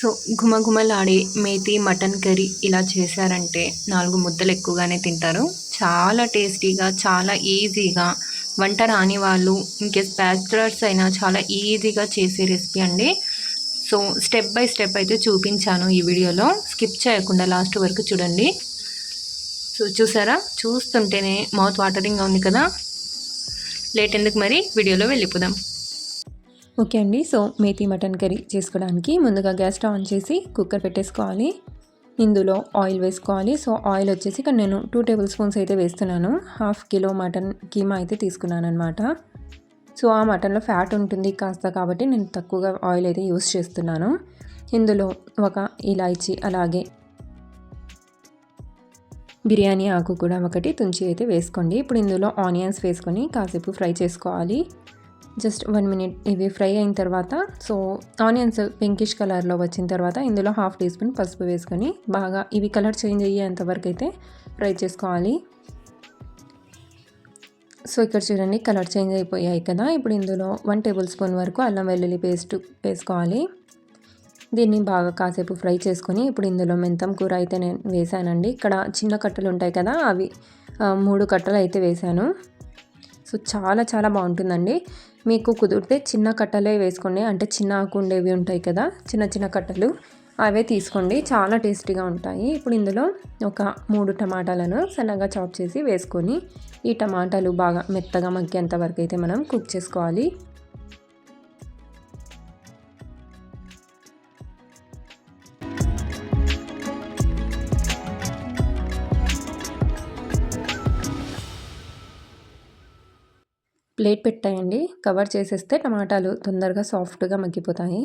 So ఘుమఘుమలాడే methi mutton curry ఇలా చేశారంటే నాలుగు ముద్దలు ఎక్కువగానే తింటారు. చాలా టేస్టీగా చాలా ఈజీగా వంట రాని వాళ్ళు ఇంకేస్ బ్యాచులర్స్ అయినా చాలా ఈజీగా చేసే రెసిపీ అండి. సో స్టెప్ బై స్టెప్ అయితే చూపించాను ఈ వీడియోలో. స్కిప్ చేయకుండా లాస్ట్ వరకు చూడండి. సో చూసారా? చూస్తుంటేనే మౌత్ వాటరింగ్గా ఉంది కదా. లేట్ ఎందుకు మరి? వీడియోలో వెళ్ళిపోదాం. ఓకే అండి. సో మేతి మటన్ కర్రీ చేసుకోవడానికి ముందుగా గ్యాస్ స్టవ్ ఆన్ చేసి కుక్కర్ పెట్టేసుకోవాలి. ఇందులో ఆయిల్ వేసుకోవాలి. సో ఆయిల్ వచ్చేసి ఇక్కడ నేను టూ టేబుల్ స్పూన్స్ అయితే వేస్తున్నాను. హాఫ్ కిలో మటన్ కీమా అయితే తీసుకున్నాను అనమాట సో ఆ మటన్లో ఫ్యాట్ ఉంటుంది కాస్త కాబట్టి నేను తక్కువగా ఆయిల్ అయితే యూస్ చేస్తున్నాను. ఇందులో ఒక ఇలాయచి అలాగే బిర్యానీ ఆకు కూడా ఒకటి తుంచి అయితే వేసుకోండి. ఇప్పుడు ఇందులో ఆనియన్స్ వేసుకొని కాసేపు ఫ్రై చేసుకోవాలి. జస్ట్ వన్ మినిట్ ఇవి ఫ్రై అయిన తర్వాత సో ఆనియన్స్ పింకిష్ కలర్లో వచ్చిన తర్వాత ఇందులో హాఫ్ టీ స్పూన్ పసుపు వేసుకొని బాగా ఇవి కలర్ చేంజ్ అయ్యేంత వరకు అయితే ఫ్రై చేసుకోవాలి. సో ఇక్కడ చూడండి కలర్ చేంజ్ అయిపోయాయి కదా. ఇప్పుడు ఇందులో వన్ టేబుల్ స్పూన్ వరకు అల్లం వెల్లుల్లి పేస్ట్ వేసుకోవాలి. దీన్ని బాగా కాసేపు ఫ్రై చేసుకొని ఇప్పుడు ఇందులో మెంతం కూర అయితే నేను వేసానండి ఇక్కడ చిన్న కట్టలు ఉంటాయి కదా అవి మూడు కట్టలు అయితే వేసాను సో చాలా చాలా బాగుంటుందండి. మీకు కుదిరితే చిన్న కట్టలే వేసుకోండి. అంటే చిన్న ఆకు ఉండేవి ఉంటాయి కదా చిన్న చిన్న కట్టలు అవే తీసుకోండి. చాలా టేస్టీగా ఉంటాయి. ఇప్పుడు ఇందులో ఒక మూడు టమాటాలను సన్నగా చాప్ చేసి వేసుకొని ఈ టమాటాలు బాగా మెత్తగా మగ్గేంత వరకు అయితే మనం కుక్ చేసుకోవాలి. ప్లేట్ పెట్టాయండి. కవర్ చేసేస్తే టమాటాలు తొందరగా సాఫ్ట్గా మగ్గిపోతాయి.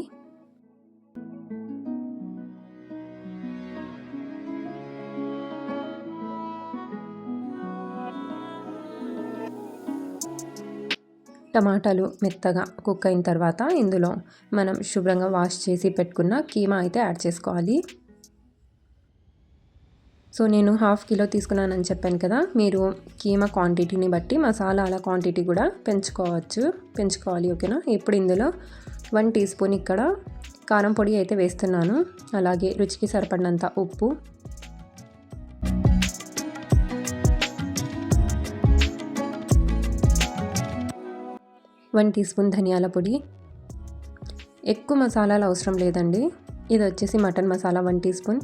టమాటాలు మెత్తగా కుక్ అయిన తర్వాత ఇందులో మనం శుభ్రంగా వాష్ చేసి పెట్టుకున్న కీమా అయితే యాడ్ చేసుకోవాలి. సో నేను హాఫ్ కిలో తీసుకున్నానని చెప్పాను కదా మీరు కీమా క్వాంటిటీని బట్టి మసాలాల క్వాంటిటీ కూడా పెంచుకోవచ్చు పెంచుకోవాలి ఓకేనా? ఇప్పుడు ఇందులో వన్ టీ స్పూన్ ఇక్కడ కారం పొడి అయితే వేస్తున్నాను అలాగే రుచికి సరిపడినంత ఉప్పు. వన్ టీ స్పూన్ ధనియాల పొడి. ఎక్కువ మసాలాలు అవసరం లేదండి ఇది వచ్చేసి mutton masala one teaspoon.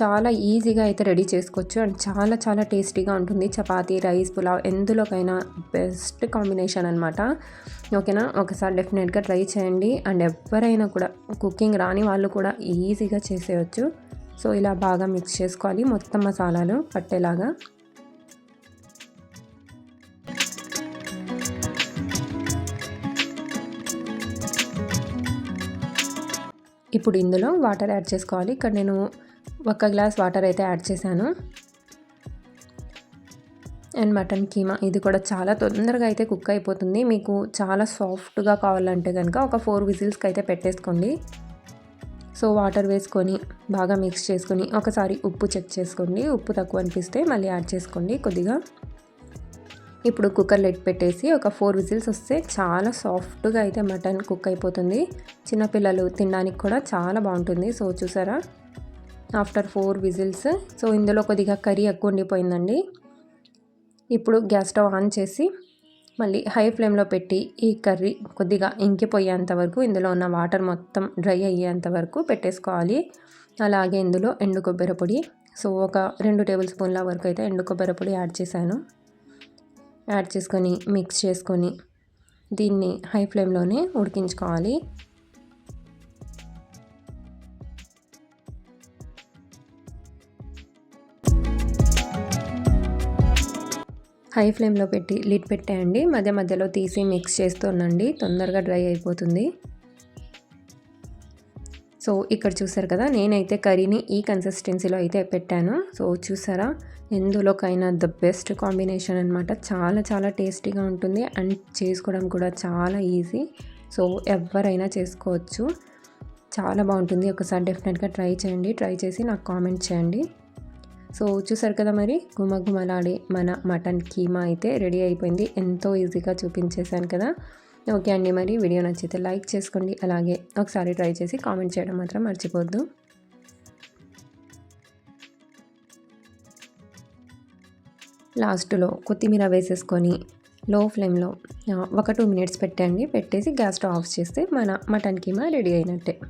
చాలా ఈజీగా అయితే రెడీ చేసుకోవచ్చు. అండ్ చాలా చాలా టేస్టీగా ఉంటుంది. చపాతీ రైస్ పులావ్ ఎందులోకైనా బెస్ట్ కాంబినేషన్ అనమాట ఓకేనా? ఒకసారి డెఫినెట్గా ట్రై చేయండి. అండ్ ఎవరైనా కూడా కుకింగ్ రాని వాళ్ళు కూడా ఈజీగా చేసేయచ్చు. సో ఇలా బాగా మిక్స్ చేసుకోవాలి. మొత్తం మసాలాలు పట్టేలాగా. ఇప్పుడు ఇందులో వాటర్ యాడ్ చేసుకోవాలి. ఇక్కడ నేను ఒక గ్లాస్ వాటర్ అయితే యాడ్ చేశాను. అండ్ మటన్ కీమా ఇది కూడా చాలా తొందరగా అయితే కుక్ అయిపోతుంది. మీకు చాలా సాఫ్ట్గా కావాలంటే కనుక ఒక ఫోర్ విజిల్స్కి అయితే పెట్టేసుకోండి. సో వాటర్ వేసుకొని బాగా మిక్స్ చేసుకొని ఒకసారి ఉప్పు చెక్ చేసుకోండి. ఉప్పు తక్కువ అనిపిస్తే మళ్ళీ యాడ్ చేసుకోండి కొద్దిగా. ఇప్పుడు కుక్కర్ లెట్ పెట్టేసి ఒక ఫోర్ విజిల్స్ వస్తే చాలా సాఫ్ట్గా అయితే మటన్ కుక్ అయిపోతుంది. చిన్నపిల్లలు తినడానికి కూడా చాలా బాగుంటుంది. సో చూసారా? After four whistles. సో ఇందులో కొద్దిగా కర్రీ ఎక్కువ ఉండిపోయిందండి. ఇప్పుడు గ్యాస్ స్టవ్ ఆన్ చేసి మళ్ళీ హై ఫ్లేమ్లో పెట్టి ఈ కర్రీ కొద్దిగా ఇంకిపోయేంత వరకు ఇందులో ఉన్న వాటర్ మొత్తం డ్రై అయ్యేంత వరకు పెట్టేసుకోవాలి. అలాగే ఇందులో ఎండు కొబ్బరి పొడి. సో ఒక రెండు టేబుల్ స్పూన్ల వరకు అయితే ఎండు కొబ్బరి పొడి యాడ్ చేశాను. యాడ్ చేసుకొని మిక్స్ చేసుకొని దీన్ని హై ఫ్లేమ్లోనే ఉడికించుకోవాలి. హై ఫ్లేమ్లో పెట్టి లిడ్ పెట్టేయండి. మధ్య మధ్యలో తీసి మిక్స్ చేస్తుండండి తొందరగా డ్రై అయిపోతుంది. సో ఇక్కడ చూసారు కదా నేనైతే కర్రీని ఈ కన్సిస్టెన్సీలో అయితే పెట్టాను. సో చూసారా? ఎందులోకైనా ద బెస్ట్ కాంబినేషన్ అనమాట చాలా చాలా టేస్టీగా ఉంటుంది. అండ్ చేసుకోవడం కూడా చాలా ఈజీ సో ఎవరైనా చేసుకోవచ్చు. చాలా బాగుంటుంది. ఒకసారి డెఫినెట్గా ట్రై చేయండి. ట్రై చేసి నాకు కామెంట్ చేయండి. సో చూసారు కదా మరి? గుమగుమలాడే మన మటన్ కీమా అయితే రెడీ అయిపోయింది. ఎంతో ఈజీగా చూపించేశాను కదా. ఓకే అండి మరి వీడియో నచ్చితే లైక్ చేసుకోండి. అలాగే ఒకసారి ట్రై చేసి కామెంట్ చేయడం మాత్రం మర్చిపోద్దు. లాస్ట్లో కొత్తిమీర వేసేసుకొని లో ఫ్లేమ్లో ఒక టూ మినిట్స్ పెట్టండి. పెట్టేసి గ్యాస్ స్టవ్ ఆఫ్ చేస్తే మన మటన్ కీమా రెడీ అయినట్టే.